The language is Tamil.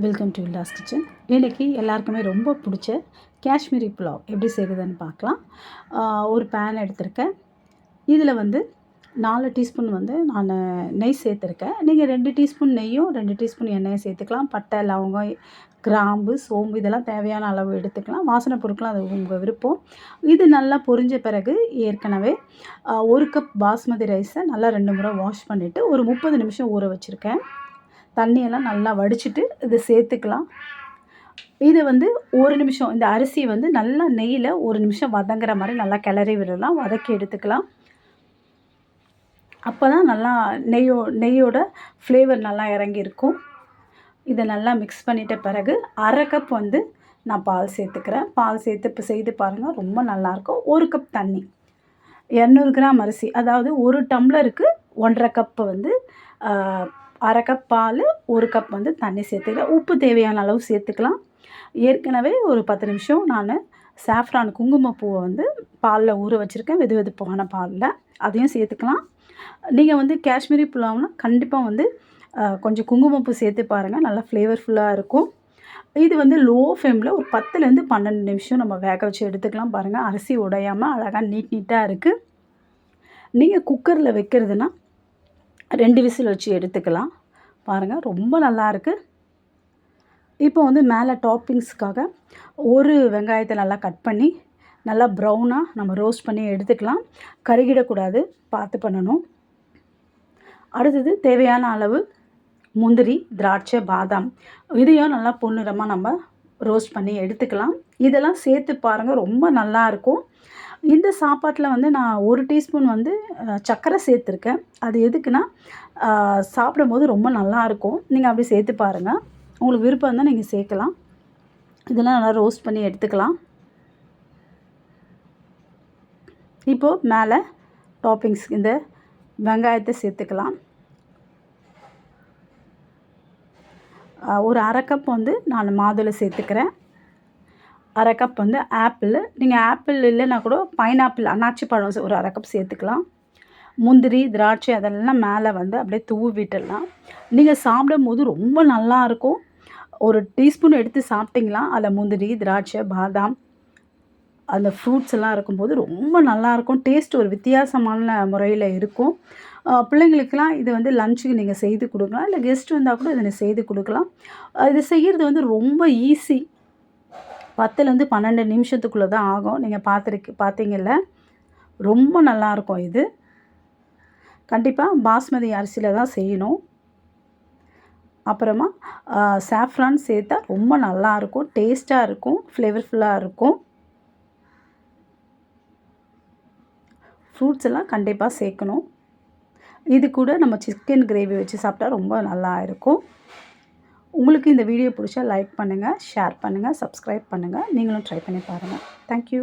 வெல்கம் டு வில்லாஸ் கிச்சன் இன்றைக்கி எல்லாருக்குமே ரொம்ப பிடிச்ச காஷ்மீரி புலாவ் எப்படி செய்கிறதுன்னு பார்க்கலாம். ஒரு பேன் எடுத்திருக்கேன். இதில் வந்து நாலு டீஸ்பூன் வந்து நான் நெய் சேர்த்துருக்கேன். நீங்கள் ரெண்டு டீஸ்பூன் நெய்யும் ரெண்டு டீஸ்பூன் எண்ணெயும் சேர்த்துக்கலாம். பட்டை லவங்கம் கிராம்பு சோம்பு இதெல்லாம் தேவையான அளவு எடுத்துக்கலாம். வாசனை பொருட்களும் அது உங்கள் விருப்பம். இது நல்லா பொரிஞ்ச பிறகு ஏற்கனவே ஒரு கப் பாஸ்மதி ரைஸை நல்லா ரெண்டு முறை வாஷ் பண்ணிவிட்டு ஒரு முப்பது நிமிஷம் ஊற வச்சுருக்கேன். தண்ணியெல்லாம் நல்லா வடிச்சிட்டு இதை சேர்த்துக்கலாம். இது வந்து ஒரு நிமிஷம் இந்த அரிசி வந்து நல்லா நெய்யில் ஒரு நிமிஷம் வதங்குற மாதிரி நல்லா கிளறி விடலாம். வதக்கி எடுத்துக்கலாம். அப்போ தான் நல்லா நெய்யோ நெய்யோட ஃப்ளேவர் நல்லா இறங்கியிருக்கும். இதை நல்லா மிக்ஸ் பண்ணிட்ட பிறகு அரை கப் வந்து நான் பால் சேர்த்துக்கிறேன். பால் சேர்த்து இப்போ செய்து பாருங்கள் ரொம்ப நல்லாயிருக்கும். ஒரு கப் தண்ணி. இரநூறு கிராம் அரிசி. அதாவது ஒரு டம்ளருக்கு ஒன்றரை கப்பு வந்து அரை கப் பால் ஒரு கப் வந்து தண்ணி சேர்த்துக்கலாம். உப்பு தேவையான அளவு சேர்த்துக்கலாம். ஏற்கனவே ஒரு பத்து நிமிஷம் நான் சாஃப்ரான் குங்குமப்பூவை வந்து பாலில் ஊற வச்சுருக்கேன். வெது வெதுப்பான பாலில். அதையும் சேர்த்துக்கலாம். நீங்கள் வந்து காஷ்மீரி புலாவ்னா கண்டிப்பாக வந்து கொஞ்சம் குங்குமப்பூ சேர்த்து பாருங்கள் நல்லா ஃப்ளேவர்ஃபுல்லாக இருக்கும். இது வந்து லோ ஃப்ளேமில் ஒரு பத்துலேருந்து பன்னெண்டு நிமிஷம் நம்ம வேக வச்சு எடுத்துக்கலாம் பாருங்கள் அரிசி உடையாமல் அழகாக நீட் நீட்டாக இருக்குது நீங்கள் குக்கரில் வைக்கிறதுனா ரெண்டு விசில் வச்சு எடுத்துக்கலாம். பாருங்கள் ரொம்ப நல்லாயிருக்கு இப்போ வந்து மேலே டாப்பிங்ஸ்க்காக ஒரு வெங்காயத்தை நல்லா கட் பண்ணி நல்லா ப்ரௌனாக நம்ம ரோஸ்ட் பண்ணி எடுத்துக்கலாம். கருகிடக்கூடாது பார்த்து பண்ணணும். அடுத்தது தேவையான அளவு முந்திரி திராட்சை பாதாம் இதையும் நல்லா பொன்னிறமாக நம்ம ரோஸ்ட் பண்ணி எடுத்துக்கலாம். இதெல்லாம் சேர்த்து பாருங்கள் ரொம்ப நல்லாயிருக்கும் இந்த சாப்பாட்டில் வந்து நான் ஒரு டீஸ்பூன் வந்து சர்க்கரை சேர்த்துருக்கேன். அது எதுக்குன்னா சாப்பிடும்போது ரொம்ப நல்லாயிருக்கும் நீங்கள் அப்படி சேர்த்து பாருங்கள் உங்களுக்கு விருப்பம் இருந்தால் நீங்கள் சேர்க்கலாம். இதெல்லாம் நல்லா ரோஸ்ட் பண்ணி எடுத்துக்கலாம். இப்போது மேலே டாப்பிங்ஸ் இந்த வெங்காயத்தை சேர்த்துக்கலாம். ஒரு அரை கப் வந்து நான் மாதுளை சேர்த்துக்கிறேன். அரை கப் வந்து ஆப்பிள் நீங்கள் ஆப்பிள் இல்லைன்னா கூட பைனாப்பிள் அன்னாச்சி பழம் ஒரு அரை கப் சேர்த்துக்கலாம். முந்திரி திராட்சை அதெல்லாம் மேலே வந்து அப்படியே தூவி விட்டுடலாம் நீங்கள் சாப்பிடும் போது ரொம்ப நல்லாயிருக்கும் ஒரு டீஸ்பூன் எடுத்து சாப்பிட்டிங்களா அதில் முந்திரி திராட்சை பாதாம் அந்த ஃப்ரூட்ஸ் எல்லாம் இருக்கும்போது ரொம்ப நல்லாயிருக்கும் டேஸ்ட் ஒரு வித்தியாசமான முறையில் இருக்கும். பிள்ளைங்களுக்கெல்லாம் இது வந்து லஞ்சுக்கு நீங்கள் செய்து கொடுக்கலாம். இல்லை கெஸ்ட் வந்தால் கூட இதை செய்து கொடுக்கலாம். இது செய்கிறது வந்து ரொம்ப ஈஸி பத்துலேருந்து பன்னெண்டு நிமிஷத்துக்குள்ளே தான் ஆகும். நீங்கள் பார்த்துருக்கு பார்த்தீங்கல்ல? ரொம்ப நல்லாயிருக்கும் இது. கண்டிப்பாக பாஸ்மதி அரிசியில் தான் செய்யணும். அப்புறமா சாஃப்ரான் சேர்த்தா ரொம்ப நல்லாயிருக்கும். டேஸ்ட்டாக இருக்கும். ஃப்ளேவர்ஃபுல்லாக இருக்கும். ஃப்ரூட்ஸ் எல்லாம் கண்டிப்பாக சேர்க்கணும். இது கூட நம்ம சிக்கன் கிரேவி வச்சு சாப்பிட்டா ரொம்ப நல்லா இருக்கும் உங்களுக்கு இந்த வீடியோ பிடிச்சா லைக் பண்ணுங்கள் ஷேர் பண்ணுங்கள் சப்ஸ்கிரைப் பண்ணுங்கள் நீங்களும் ட்ரை பண்ணி பாருங்கள் தேங்க்யூ